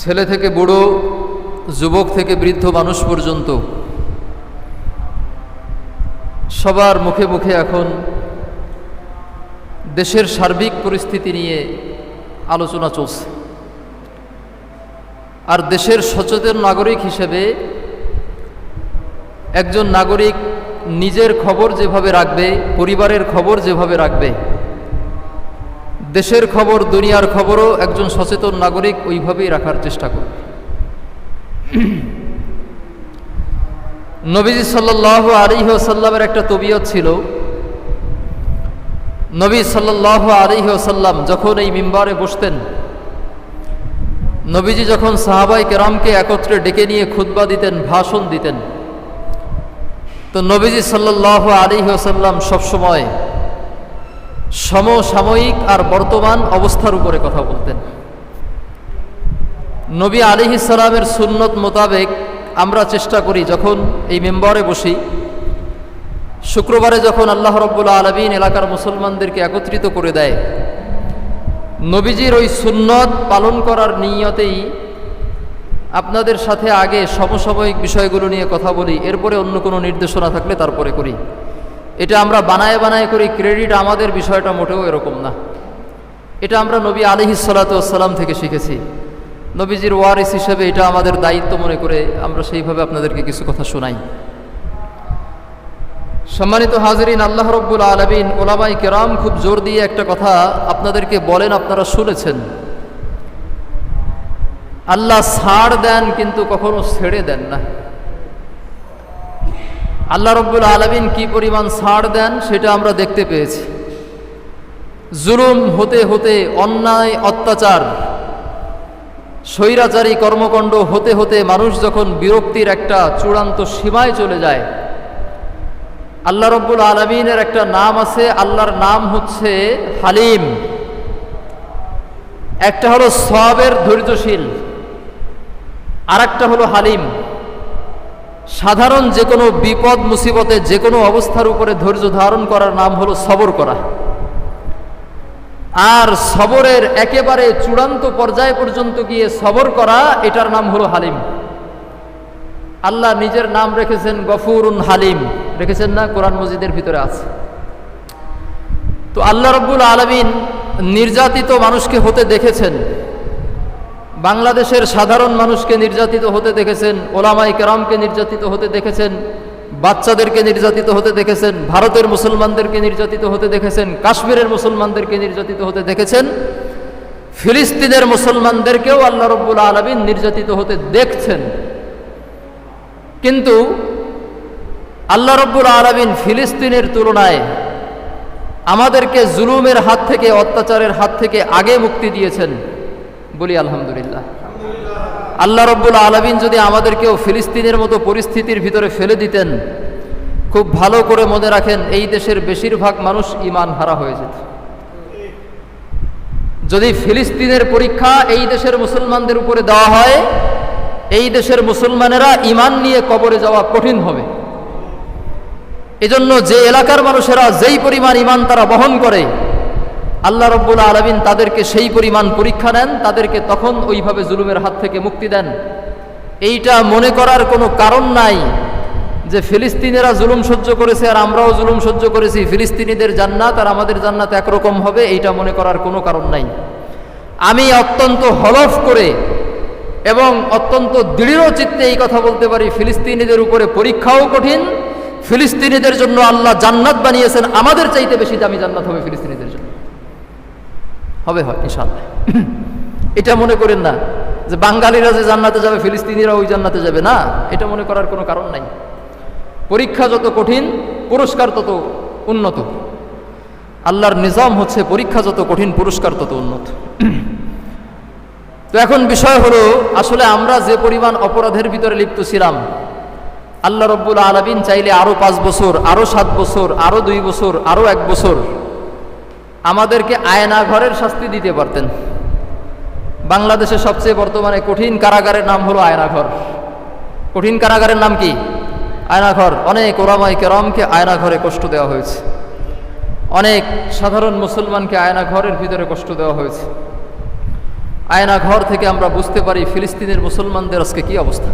ছেলে থেকে বুড়ো, যুবক থেকে বৃদ্ধ মানুষ পর্যন্ত সবার মুখে মুখে এখন দেশের সার্বিক পরিস্থিতি নিয়ে আলোচনা চলছে। আর দেশের সচেতন নাগরিক হিসেবে একজন নাগরিক নিজের খবর যেভাবে রাখবে, পরিবারের খবর যেভাবে রাখবে দেশের খবর, দুনিয়ার খবরও একজন সচেতন নাগরিক ওইভাবেই রাখার চেষ্টা করবে। নবীজি সাল্লাহ আলিহাসাল্লামের একটা তবিয়ত ছিল, নবী সাল্লাহ আলিহাসাল্লাম যখন এই মিম্বারে বসতেন, নবীজি যখন সাহাবাই কেরামকে একত্রে ডেকে নিয়ে খুতবা দিতেন, ভাষণ দিতেন, তো নবীজি সাল্লাহ আলিহাসাল্লাম সবসময় সমসাময়িক আর বর্তমান অবস্থার উপরে কথা বলতেন। নবী আলি সালামের সুন্নত মোতাবেক আমরা চেষ্টা করি যখন এই মেম্বারে বসি, শুক্রবারে যখন আল্লাহ রব্বুল্লা আলমিন এলাকার মুসলমানদেরকে একত্রিত করে দেয়, নবীজির ওই সুন্নত পালন করার নিয়তেই আপনাদের সাথে আগে সমসাময়িক বিষয়গুলো নিয়ে কথা বলি, এরপরে অন্য কোনো নির্দেশনা থাকলে তারপরে করি। এটা আমরা বানায় বানায় করি ক্রেডিট আমাদের বিষয়টা মোটেও এরকম না। এটা আমরা নবী আলিহি সালাতাম থেকে শিখেছি। নবীজির ওয়ারিস হিসেবে এটা আমাদের দায়িত্ব মনে করে আমরা সেইভাবে আপনাদেরকে কিছু কথা শোনাই। সম্মানিত হাজরিন, আল্লাহ রব্বুল আলমিন ওলামাই কেরাম খুব জোর দিয়ে একটা কথা আপনাদেরকে বলেন, আপনারা শুনেছেন। আল্লাহ ছাড় দেন কিন্তু কখনো ছেড়ে দেন না। আল্লাহ রব্বুল আলমিন কি পরিমাণ ছাড় দেন সেটা আমরা দেখতে পেয়েছি। জুলুম হতে হতে, অন্যায়, অত্যাচার, স্বৈরাচারী কর্মকাণ্ড হতে হতে মানুষ যখন বিরক্তির একটা চূড়ান্ত সীমায় চলে যায়, আল্লাহ রব্বুল আলমিনের একটা নাম আছে, আল্লাহর নাম হচ্ছে হালিম। একটা হলো সবের ধৈর্যশীল আর একটা হলো হালিম। সাধারণ যে কোনো বিপদ, মুসিবতে যে কোনো অবস্থার উপরে ধৈর্য ধারণ করার নাম হলো সবর করা। আর সবরের একেবারে চূড়ান্ত পর্যায় পর্যন্ত গিয়ে সবর করা, এটার নাম হলো হালিম। আল্লাহ নিজের নাম রেখেছেন গফুরুন হালিম। রেখেছেন না? কোরআন মজিদের ভিতরে আছে। তো আল্লাহ রব্বুল আলমিন নির্যাতিত মানুষকে হতে দেখেছেন। বাংলাদেশের সাধারণ মানুষকে নির্যাতিত হতে দেখেছেন ওলামাই কেরামকে নির্যাতিত হতে দেখেছেন, বাচ্চাদেরকে নির্যাতিত হতে দেখেছেন, ভারতের মুসলমানদেরকে নির্যাতিত হতে দেখেছেন, কাশ্মীরের মুসলমানদেরকে নির্যাতিত হতে দেখেছেন, ফিলিস্তিনের মুসলমানদেরকেও আল্লাহ রব্বুল আলমিন নির্যাতিত হতে দেখছেন। কিন্তু আল্লাহ রব্বুল আলমিন ফিলিস্তিনের তুলনায় আমাদেরকে জুলুমের হাত থেকে, অত্যাচারের হাত থেকে আগে মুক্তি দিয়েছেন। বলি আলহামদুলিল্লাহ। আল্লাহ রব্বুল আলমিন যদি আমাদেরকেও ফিলিস্তিনের মতো পরিস্থিতির ভিতরে ফেলে দিতেন, খুব ভালো করে মনে রাখেন এই দেশের বেশিরভাগ মানুষ ইমান হারা হয়ে যেত। যদি ফিলিস্তিনের পরীক্ষা এই দেশের মুসলমানদের উপরে দেওয়া হয়, এই দেশের মুসলমানেরা ইমান নিয়ে কবরে যাওয়া কঠিন হবে। এজন্য যে এলাকার মানুষেরা যেই পরিমাণ ইমান তারা বহন করে আল্লাহ রব্বুল আলমিন তাদেরকে সেই পরিমাণ পরীক্ষা নেন তাদেরকে তখন ওইভাবে জুলুমের হাত থেকে মুক্তি দেন। এইটা মনে করার কোনো কারণ নাই যে ফিলিস্তিনেরা জুলুম সহ্য করেছে আর আমরাও জুলুম সহ্য করেছি। ফিলিস্তিনিদের জান্নাত আর আমাদের জান্নাত একরকম হবে, এইটা মনে করার কোনো কারণ নাই। আমি অত্যন্ত হলফ করে এবং অত্যন্ত দৃঢ় চিত্তে এই কথা বলতে পারি, ফিলিস্তিনিদের উপরে পরীক্ষাও কঠিন, ফিলিস্তিনিদের জন্য আল্লাহ জান্নাত বানিয়েছেন, আমাদের চাইতে বেশি দামি জান্নাত হবে ফিলিস্তিনিদের জন্য। হবে হয় ইনশাল্লাহ এটা মনে করেন না যে বাঙালিরা যে জান্নাতে যাবে, ফিলিস্তিনিরা ওই জান্নাতে যাবে। না, এটা মনে করার কোনো কারণ নাই। পরীক্ষা যত কঠিন, পুরস্কার তত উন্নত। আল্লাহর নিজাম হচ্ছে পরীক্ষা যত কঠিন, পুরস্কার তত উন্নত। তো এখন বিষয় হলো, আসলে আমরা যে পরিমাণ অপরাধের ভিতরে লিপ্ত ছিলাম, আল্লাহ রব্বুল আলমিন চাইলে আরও পাঁচ বছর আরও সাত বছর আরও দুই বছর আরও এক বছর আমাদেরকে আয়না ঘরের শাস্তি দিতে পারতেন। বাংলাদেশের সবচেয়ে বর্তমানে কঠিন কারাগারের নাম হলো আয়নাঘর কঠিন কারাগারের নাম কি? আয়নাঘর অনেক ওরামাই কেরমকে আয়নাঘরে কষ্ট দেওয়া হয়েছে। অনেক সাধারণ মুসলমানকে আয়নাঘরের ভিতরে কষ্ট দেওয়া হয়েছে। আয়না ঘর থেকে আমরা বুঝতে পারি ফিলিস্তিনের মুসলমানদের আজকে কি অবস্থা।